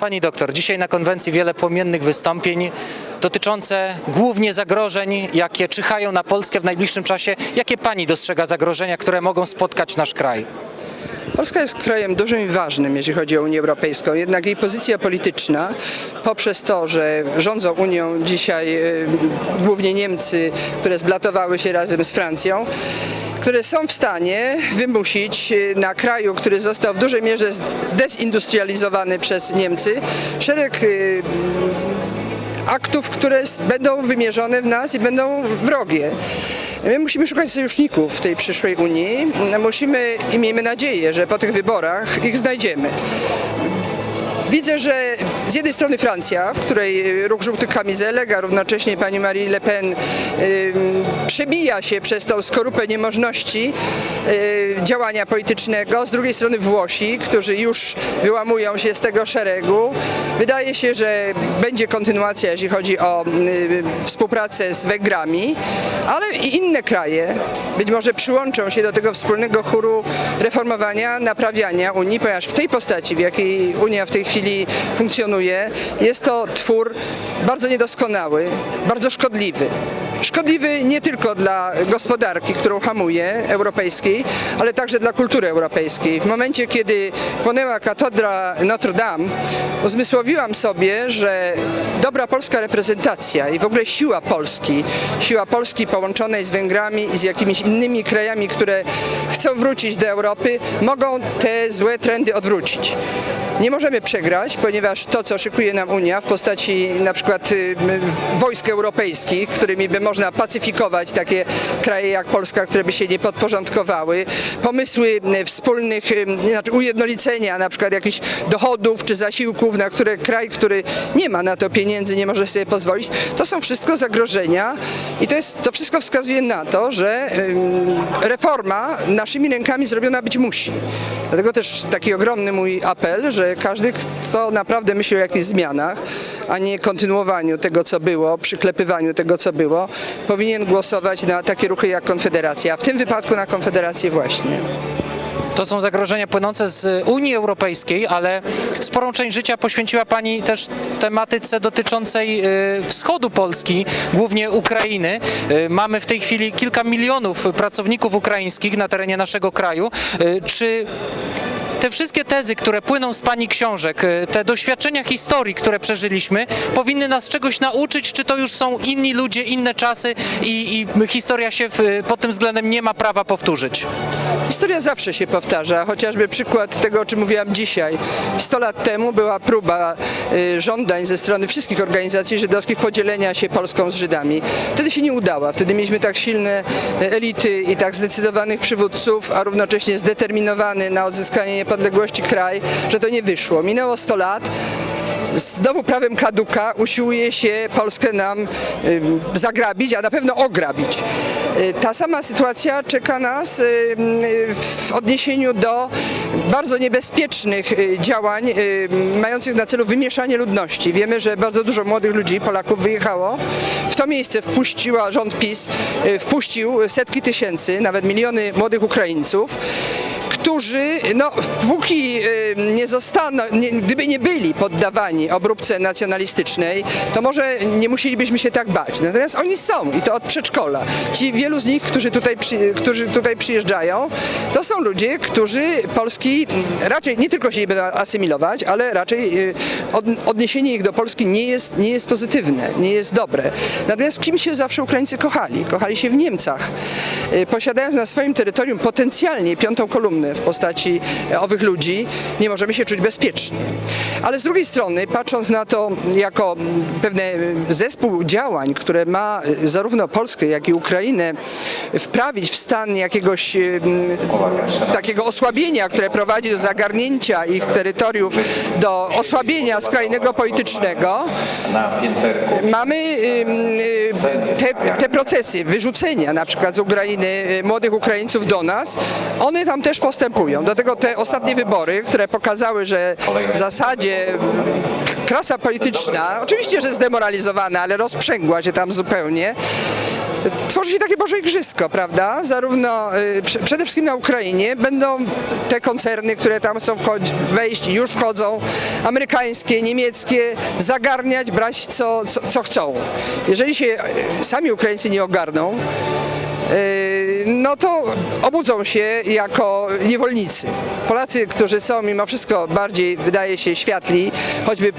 Pani doktor, dzisiaj na konwencji wiele płomiennych wystąpień dotyczące głównie zagrożeń, jakie czyhają na Polskę w najbliższym czasie. Jakie pani dostrzega zagrożenia, które mogą spotkać nasz kraj? Polska jest krajem dużym i ważnym, jeśli chodzi o Unię Europejską. Jednak jej pozycja polityczna, poprzez to, że rządzą Unią dzisiaj e, głównie Niemcy, które zblatowały się razem z Francją, które są w stanie wymusić e, na kraju, który został w dużej mierze dezindustrializowany przez Niemcy, szereg e, aktów, które będą wymierzone w nas i będą wrogie. My musimy szukać sojuszników w tej przyszłej Unii. Musimy i miejmy nadzieję, że po tych wyborach ich znajdziemy. Widzę, że z jednej strony Francja, w której ruch żółtych kamizelek, a równocześnie pani Marie Le Pen ym, przebija się przez tą skorupę niemożności y, działania politycznego. Z drugiej strony Włosi, którzy już wyłamują się z tego szeregu. Wydaje się, że będzie kontynuacja, jeśli chodzi o y, współpracę z Węgrami, ale i inne kraje być może przyłączą się do tego wspólnego chóru reformowania, naprawiania Unii, ponieważ w tej postaci, w jakiej Unia w tej chwili funkcjonuje, jest to twór bardzo niedoskonały, bardzo szkodliwy. Szkodliwy nie tylko dla gospodarki, którą hamuje, europejskiej, ale także dla kultury europejskiej. W momencie, kiedy płonęła katedra Notre Dame, uzmysłowiłam sobie, że dobra polska reprezentacja i w ogóle siła Polski, siła Polski połączonej z Węgrami i z jakimiś innymi krajami, które chcą wrócić do Europy, mogą te złe trendy odwrócić. Nie możemy przegrać, ponieważ to, co szykuje nam Unia w postaci na przykład y, wojsk europejskich, którymi by można pacyfikować takie kraje jak Polska, które by się nie podporządkowały, pomysły y, wspólnych, y, znaczy ujednolicenia na przykład jakichś dochodów czy zasiłków, na które kraj, który nie ma na to pieniędzy, nie może sobie pozwolić, to są wszystko zagrożenia i to, jest, to wszystko wskazuje na to, że reforma naszymi rękami zrobiona być musi. Dlatego też taki ogromny mój apel, że każdy, kto naprawdę myśli o jakichś zmianach, a nie kontynuowaniu tego, co było, przyklepywaniu tego, co było, powinien głosować na takie ruchy jak Konfederacja, a w tym wypadku na Konfederację właśnie. To są zagrożenia płynące z Unii Europejskiej, ale sporą część życia poświęciła Pani też tematyce dotyczącej y, wschodu Polski, głównie Ukrainy. Y, Mamy w tej chwili kilka milionów pracowników ukraińskich na terenie naszego kraju. Y, Czy te wszystkie tezy, które płyną z Pani książek, y, te doświadczenia historii, które przeżyliśmy, powinny nas czegoś nauczyć, czy to już są inni ludzie, inne czasy i, i historia się w, pod tym względem nie ma prawa powtórzyć? Historia zawsze się powtarza, chociażby przykład tego, o czym mówiłam dzisiaj. 100 lat temu była próba y, żądań ze strony wszystkich organizacji żydowskich podzielenia się Polską z Żydami. Wtedy się nie udała. Wtedy mieliśmy tak silne y, elity i tak zdecydowanych przywódców, a równocześnie zdeterminowany na odzyskanie niepodległości kraj, że to nie wyszło. Minęło 100 lat. Znowu prawem kaduka usiłuje się Polskę nam ym, zagrabić, a na pewno ograbić. Y, Ta sama sytuacja czeka nas y, w odniesieniu do bardzo niebezpiecznych y, działań mających na celu wymieszanie ludności. Wiemy, że bardzo dużo młodych ludzi, Polaków wyjechało. W to miejsce wpuściła rząd PiS, y, wpuścił setki tysięcy, nawet miliony młodych Ukraińców którzy, no, póki y, nie zostaną, nie, gdyby nie byli poddawani obróbce nacjonalistycznej, to może nie musielibyśmy się tak bać. Natomiast oni są i to od przedszkola. Ci wielu z nich, którzy tutaj, przy, którzy tutaj przyjeżdżają, to są ludzie, którzy Polski raczej nie tylko się będą asymilować, ale raczej y, od, odniesienie ich do Polski nie jest, nie jest pozytywne, nie jest dobre. Natomiast kim się zawsze Ukraińcy kochali? Kochali się w Niemcach. Y, Posiadając na swoim terytorium potencjalnie piątą kolumnę w postaci e, owych ludzi, nie możemy się czuć bezpiecznie. Ale z drugiej strony, patrząc na to jako mm, pewne zespół działań, które ma y, zarówno Polskę, jak i Ukrainę wprawić w stan jakiegoś takiego osłabienia, które prowadzi do zagarnięcia ich terytoriów, do osłabienia skrajnego politycznego, mamy te, te procesy wyrzucenia na przykład z Ukrainy młodych Ukraińców do nas, one tam też postępują. Do tego te ostatnie wybory, które pokazały, że w zasadzie klasa polityczna, oczywiście, że zdemoralizowana, ale rozprzęgła się tam zupełnie, Tworzy się takie Boże Igrzysko, prawda? Zarówno y, prze- przede wszystkim na Ukrainie będą te koncerny, które tam chcą wejść już wchodzą, amerykańskie, niemieckie, zagarniać, brać co, co, co chcą. Jeżeli się y, sami Ukraińcy nie ogarną, y, no to obudzą się jako niewolnicy. Polacy, którzy są mimo wszystko bardziej, wydaje się, światli, choćby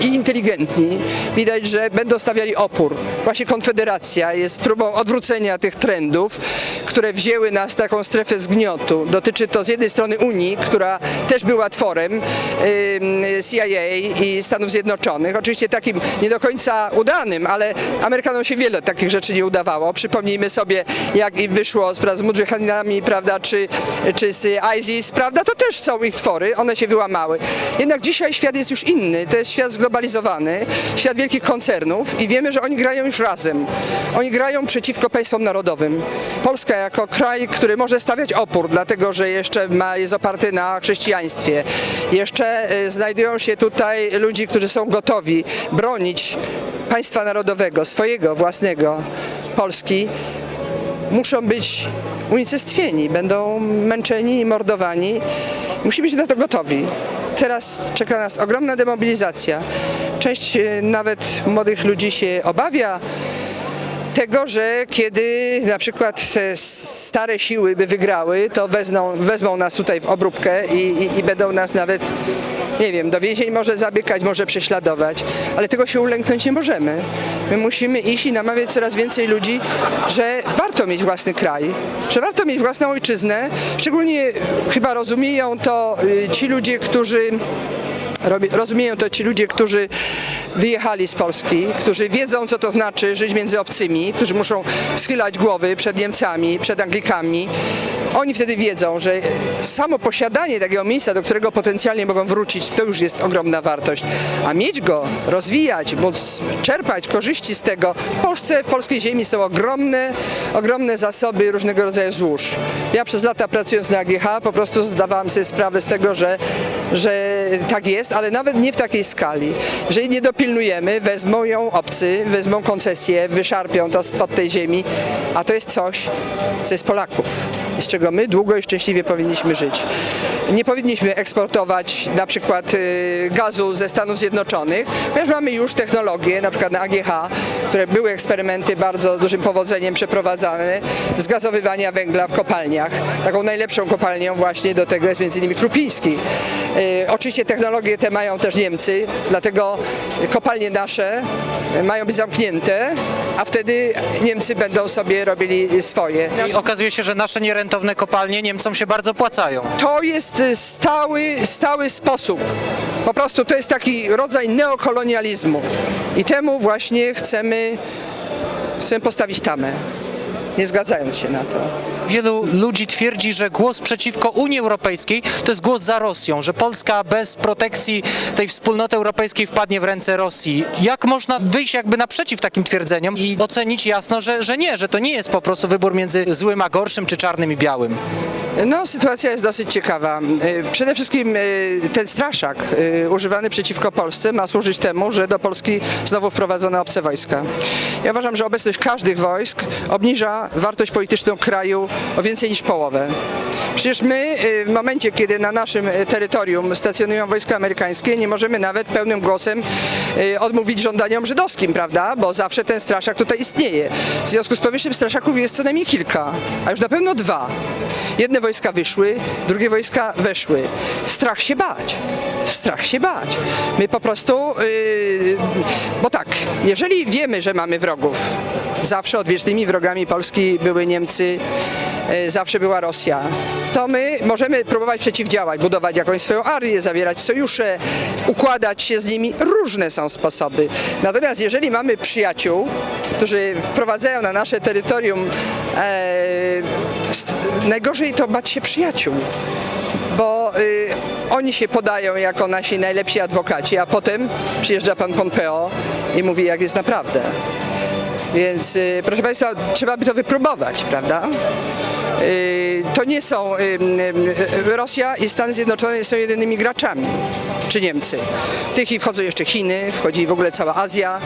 i inteligentni, widać, że będą stawiali opór. Właśnie Konfederacja jest próbą odwrócenia tych trendów, które wzięły nas w taką strefę zgniotu. Dotyczy to z jednej strony Unii, która też była tworem CIA i Stanów Zjednoczonych. Oczywiście takim nie do końca udanym, ale Amerykanom się wiele takich rzeczy nie udawało. Przypomnijmy sobie, jak im wyszło z mudżahadinami, prawda, czy, czy z ISIS, prawda, to też są ich twory, one się wyłamały. Jednak dzisiaj świat jest już inny, to jest świat zglobalizowany, świat wielkich koncernów i wiemy, że oni grają już razem. Oni grają przeciwko państwom narodowym. Polska jako kraj, który może stawiać opór, dlatego że jeszcze ma, jest oparty na chrześcijaństwie. Jeszcze y, znajdują się tutaj ludzi, którzy są gotowi bronić państwa narodowego, swojego własnego, Polski, muszą być unicestwieni, będą męczeni i mordowani. Musimy być na to gotowi. Teraz czeka nas ogromna demobilizacja. Część e, nawet młodych ludzi się obawia tego, że kiedy na przykład te stare siły by wygrały, to wezmą, wezmą nas tutaj w obróbkę i, i, i będą nas nawet, nie wiem, do więzień może zamykać, może prześladować, ale tego się ulęknąć nie możemy. My musimy iść i namawiać coraz więcej ludzi, że warto mieć własny kraj, że warto mieć własną ojczyznę. Szczególnie chyba rozumieją to y, ci ludzie, którzy Rozumieją to ci ludzie, którzy wyjechali z Polski, którzy wiedzą, co to znaczy żyć między obcymi, którzy muszą schylać głowy przed Niemcami, przed Anglikami. Oni wtedy wiedzą, że samo posiadanie takiego miejsca, do którego potencjalnie mogą wrócić, to już jest ogromna wartość. A mieć go, rozwijać, móc czerpać korzyści z tego. W Polsce, w polskiej ziemi są ogromne, ogromne zasoby różnego rodzaju złóż. Ja przez lata pracując na AGH po prostu zdawałem sobie sprawę z tego, że, że tak jest, ale nawet nie w takiej skali. Jeżeli nie dopilnujemy, wezmą ją obcy, wezmą koncesję, wyszarpią to spod tej ziemi, a to jest coś, co jest Polaków z czego my długo i szczęśliwie powinniśmy żyć. Nie powinniśmy eksportować na przykład y, gazu ze Stanów Zjednoczonych, ponieważ mamy już technologie, na przykład na AGH, które były eksperymenty bardzo dużym powodzeniem przeprowadzane, zgazowywania węgla w kopalniach. Taką najlepszą kopalnią właśnie do tego jest innymi Krupiński. Y, Oczywiście technologie te mają też Niemcy, dlatego kopalnie nasze mają być zamknięte, a wtedy Niemcy będą sobie robili swoje. I okazuje się, że nasze nierentowne kopalnie Niemcom się bardzo płacają. To jest y, stały, stały sposób. Po prostu to jest taki rodzaj neokolonializmu. I temu właśnie chcemy, chcemy postawić tamę, nie zgadzając się na to. Wielu ludzi twierdzi, że głos przeciwko Unii Europejskiej to jest głos za Rosją, że Polska bez protekcji tej wspólnoty europejskiej wpadnie w ręce Rosji. Jak można wyjść jakby naprzeciw takim twierdzeniom i ocenić jasno, że, że nie, że to nie jest po prostu wybór między złym a gorszym, czy czarnym i białym? No, sytuacja jest dosyć ciekawa. Y, Przede wszystkim y, ten straszak y, używany przeciwko Polsce ma służyć temu, że do Polski znowu wprowadzono obce wojska. Ja uważam, że obecność każdych wojsk obniża wartość polityczną kraju o więcej niż połowę. Przecież my w momencie, kiedy na naszym terytorium stacjonują wojska amerykańskie, nie możemy nawet pełnym głosem odmówić żądaniom żydowskim, prawda? Bo zawsze ten straszak tutaj istnieje. W związku z powyższym straszaków jest co najmniej kilka, a już na pewno dwa. Jedne wojska wyszły, drugie wojska weszły. Strach się bać. Strach się bać. My po prostu, yy, bo tak, jeżeli wiemy, że mamy wrogów, zawsze odwiecznymi wrogami Polski były Niemcy, yy, zawsze była Rosja, to my możemy próbować przeciwdziałać, budować jakąś swoją armię, zawierać sojusze, układać się z nimi. Różne są sposoby. Natomiast jeżeli mamy przyjaciół, którzy wprowadzają na nasze terytorium e, najgorzej to bać się przyjaciół, bo y, oni się podają jako nasi najlepsi adwokaci, a potem przyjeżdża pan Pompeo i mówi jak jest naprawdę. Więc y, proszę Państwa, trzeba by to wypróbować, prawda? Y, To nie są, y, y, Rosja i Stany Zjednoczone są jedynymi graczami, czy Niemcy. Tej chwili wchodzą jeszcze Chiny, wchodzi w ogóle cała Azja.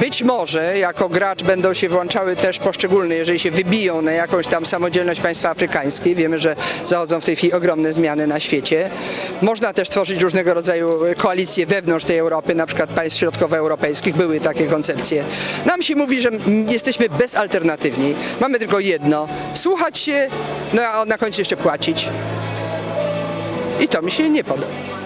Być może jako gracz będą się włączały też poszczególne, jeżeli się wybiją na jakąś tam samodzielność państwa afrykańskie. Wiemy, że zachodzą w tej chwili ogromne zmiany na świecie. Można też tworzyć różnego rodzaju koalicje wewnątrz tej Europy, na przykład państw środkowoeuropejskich. Były takie koncepcje. Nam się mówi, że jesteśmy bezalternatywni. Mamy tylko jedno. Słuchać się, no a na końcu jeszcze płacić. I to mi się nie podoba.